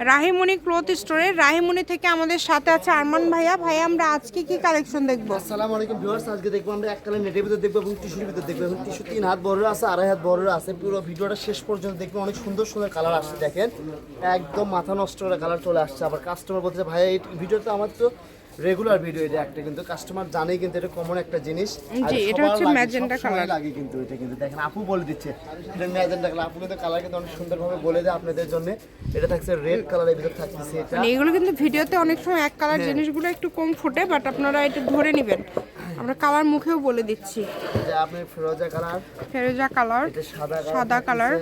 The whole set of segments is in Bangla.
রাহিমণি ক্লথ স্টোরে। রাহিমণি থেকে আমাদের সাথে আছে আরমান ভাইয়া। ভাইয়া আমরা আজকে কি কালেকশন দেখব? আসসালামু আলাইকুম ভিউয়ার্স আজকে দেখব আমরা এক কালার নেটের ভিতর দেখব এবং টিস্যুর ভিতর দেখব এবং টিস্যু তিন হাত বড় আছে আড়াই হাত বড় আছে। পুরো ভিডিওটা শেষ পর্যন্ত দেখব অনেক সুন্দর সুন্দর কালার আসছে দেখেন। একদম মাথা নষ্ট করে কালার চলে আসছে। আবার কাস্টমার বলছে ভাই এই ভিডিওটা আমার তো রেগুলার ভিডিও এটা একটা কিন্তু কাস্টমার জানেই কিন্তু এটা কমন একটা জিনিস। জি, এটা হচ্ছে সবসময় colour। লাগে কিন্তু এটা কিন্তু। দেখেন আপু বলে দিচ্ছে এটা ম্যাজেন্টা কালার আপু কিন্তু কালার কিন্তু অনেক সুন্দরভাবে বলে দেয় আপনাদের জন্য। এটা থাকছে রেড কালারের ভিতর থাকতেছে এটা। মানে এগুলো কিন্তু ভিডিওতে অনেক সময় এক কালার জিনিসগুলো একটু কম ফুটে বাট আপনারা এটা ধরে নেবেন। আমরা কালার মুখেও বলে দিচ্ছি। এটা আপনার ফিরোজা কালার ফেরোজা কালার এটা সাদা সাদা কালার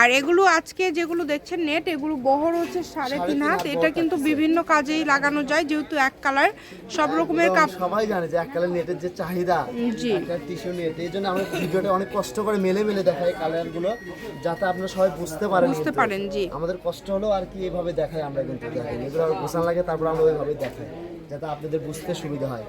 আর এগুলো আজকে যেগুলো দেখছেন নেট এগুলো বহর হচ্ছে সাড়ে তিন হাত। এটা কিন্তু বিভিন্ন কাজেই লাগানো যায় যেহেতু এক কালার সব রকমের কাপ সবাই জানে যে এক কালার নেটের যে চাহিদা জি। টিস্যু নেট এই জন্য আমরা ভিডিওটা অনেক কষ্ট করে মেলে মেলে দেখাই কালারগুলো যাতে আপনারা সবাই বুঝতে পারেন বুঝতে পারেন জি। আমাদের কষ্ট হলো আর কি এইভাবে দেখাই আমরা কিন্তু দেখাই। এগুলো আর লাগে তারপর আমরা ওইভাবে দেখাই যাতে আপনাদের বুঝতে সুবিধা হয়।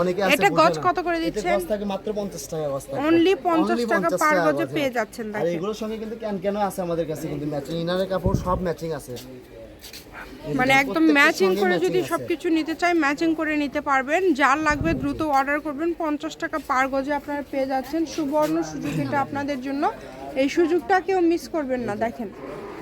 অনেকে আছে এটা গজ কত করে দিচ্ছেন? গজ থাকে মাত্র 50 টাকা গজ থাকে। Only 50 টাকা 50 per টাকা গজে পেয়ে। যাচ্ছেন আর এগুলোর সঙ্গে কিন্তু ক্যান ক্যানও আছে আমাদের কাছে কিন্তু ম্যাচিং ইনারের কাপড় সব ম্যাচিং আছে। মানে একদম ম্যাচিং করে যদি সবকিছু নিতে চাই ম্যাচিং করে নিতে পারবেন। যার লাগবে দ্রুত অর্ডার করবেন। পঞ্চাশ টাকা পার গজে আপনারা পেয়ে যাচ্ছেন। সুবর্ণ সুযোগ এটা আপনাদের জন্য। এই সুযোগটা কেউ মিস করবেন না দেখেন।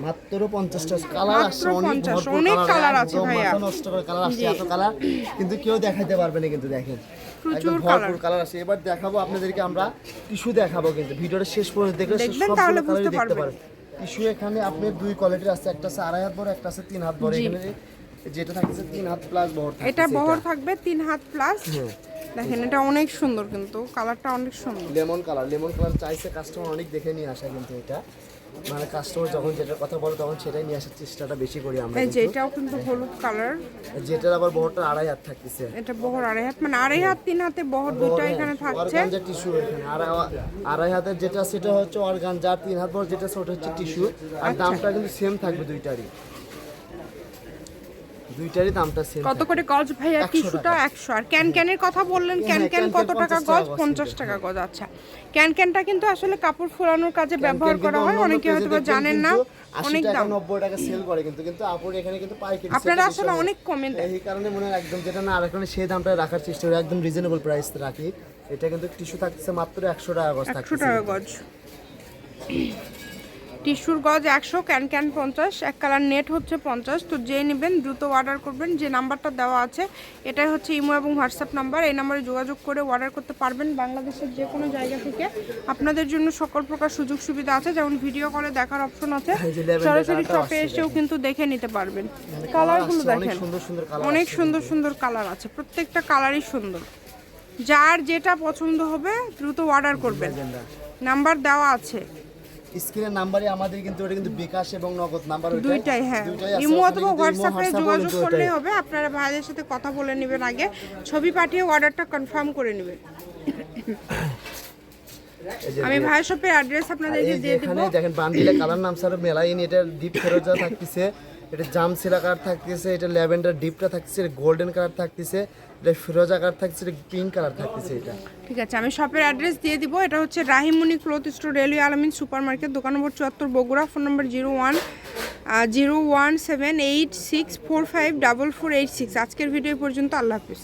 মাত্র পঞ্চাশটা কালার আসছে অনেক 50, অনেক colour, colour আছে ভাইয়া। নষ্ট করে কালার আসছে এত কালার কিন্তু কেউ দেখাইতে পারবে না কিন্তু দেখেন। প্রচুর ভরপুর কালার আছে এবার দেখাবো আপনাদেরকে আমরা টিস্যু দেখাবো কিন্তু। ভিডিওটা শেষ পর্যন্ত দেখলে দেখবেন, তাহলে বুঝতে পারবেন। টিস্যু এখানে আপনার দুই কোয়ালিটির আছে একটা আছে আড়াই হাত বড় একটা আছে তিন হাত বড়। এখানে যেটা থাকছে তিন হাত প্লাস বড় এটা বহর থাকবে তিন হাত প্লাস দেখেন এটা অনেক সুন্দর কিন্তু কালারটা অনেক সুন্দর। লেমন কালার লেমন কালার চাইছে কাস্টমার অনেক দেখে নিয়ে আসা কিন্তু এটা। মানে কাস্টমার যখন যেটার কথা বলে তখন সেটাই নিয়ে আসার চেষ্টাটা বেশি করি আমরা এই যে। এটাও কিন্তু হলুদ কালার যেটার আবার বহরটা আড়াই হাত থাকতেছে। এটা বহর আড়াই হাত মানে আড়াই হাত তিন হাতে বহর দুটো এখানে থাকছে। অর্গানজা টিস্যু এখানে। আর আড়াই হাতের যেটা সেটা হচ্ছে অর্গানজা তিন হাত বহর যেটা সেটা হচ্ছে টিস্যু আর আচ্ছা। দামটা কিন্তু সেম থাকবে দুইটারই। দুইটারই দামটা সেম কত করে গজ ভাইয়া 100 টিস্যুটা একশো। আর ক্যান ক্যানের কথা বললেন ক্যান হ্যাঁ, ক্যান ক্যান কত টাকা গজ? পঞ্চাশ টাকা গজ আচ্ছা। ক্যান ক্যানটা কিন্তু আসলে কাপড় ফোলানোর কাজে ব্যবহার করা হয় অনেকে হয়তো জানেন না অনেক দাম। নব্বই টাকা সেল করে কিন্তু কিন্তু আপুর এখানে কিন্তু পাইকারি আপনারা আসলে অনেক কমেন্ট এই কারণে মনে হয় একদম যেটা না রাখলে সেই দামটা রাখার চেষ্টা করি একদম রিজনেবল প্রাইস রাখি। এটা কিন্তু টিস্যু থাকছে মাত্র একশো টাকা গজ একশো থাকছে টাকা গজ। টিস্যুর গজ একশো ক্যান ক্যান পঞ্চাশ এক কালার নেট হচ্ছে পঞ্চাশ। তো যে নেবেন দ্রুত অর্ডার করবেন। যে নাম্বারটা দেওয়া আছে এটাই হচ্ছে ইমো এবং হোয়াটসঅ্যাপ নাম্বার। এই নাম্বারে যোগাযোগ করে অর্ডার করতে পারবেন বাংলাদেশের যে কোনো জায়গা থেকে। আপনাদের জন্য সকল প্রকার সুযোগ সুবিধা আছে। যেমন ভিডিও কলে দেখার অপশন আছে। এই যে lavender সরাসরি শপে এসেও কিন্তু দেখে নিতে পারবেন। কালারগুলো দেখেন। সুন্দর কালার অনেক সুন্দর সুন্দর কালার আছে। প্রত্যেকটা কালারই সুন্দর। যার যেটা পছন্দ হবে দ্রুত অর্ডার করবেন। নাম্বার দেওয়া আছে। স্ক্রিনের নাম্বারে আমাদের কিন্তু এটা কিন্তু বিকাশ এবং নগদ নাম্বার। দুইটাই হ্যাঁ। ইমো অথবা হোয়াটসঅ্যাপে যোগাযোগ করলে করলেই হবে। আপনারা ভাইদের সাথে কথা বলে নেবেন আগে। ছবি পাঠিয়ে অর্ডারটা কনফার্ম করে নেবেন। আমি ভাইয়ের শপের অ্যাড্রেস আপনাদেরকে দিয়ে দিব। এখানে দেখেন বান্ডিলে কালার নাম স্যার মেলাইন এটা ডিপ ফেরোজা থাকতেছে। এটা জাম সিলা কালার থাকতেছে এটা ল্যাভেন্ডার ডিপটা থাকতেছে এটা গোল্ডেন কালার থাকতেছে এটা ফিরোজা কালার থাকতেছে এটা পিঙ্ক কালার থাকতেছে এটা। ঠিক আছে আমি শপের অ্যাড্রেস দিয়ে দিব। এটা হচ্ছে Rahimuni cloth store railway Almin super market দোকান নম্বর চুয়াত্তর Bogura phone number zero one zero one seven eight six four five double four eight six আজকের ভিডিও পর্যন্ত আল্লাহ হাফিজ।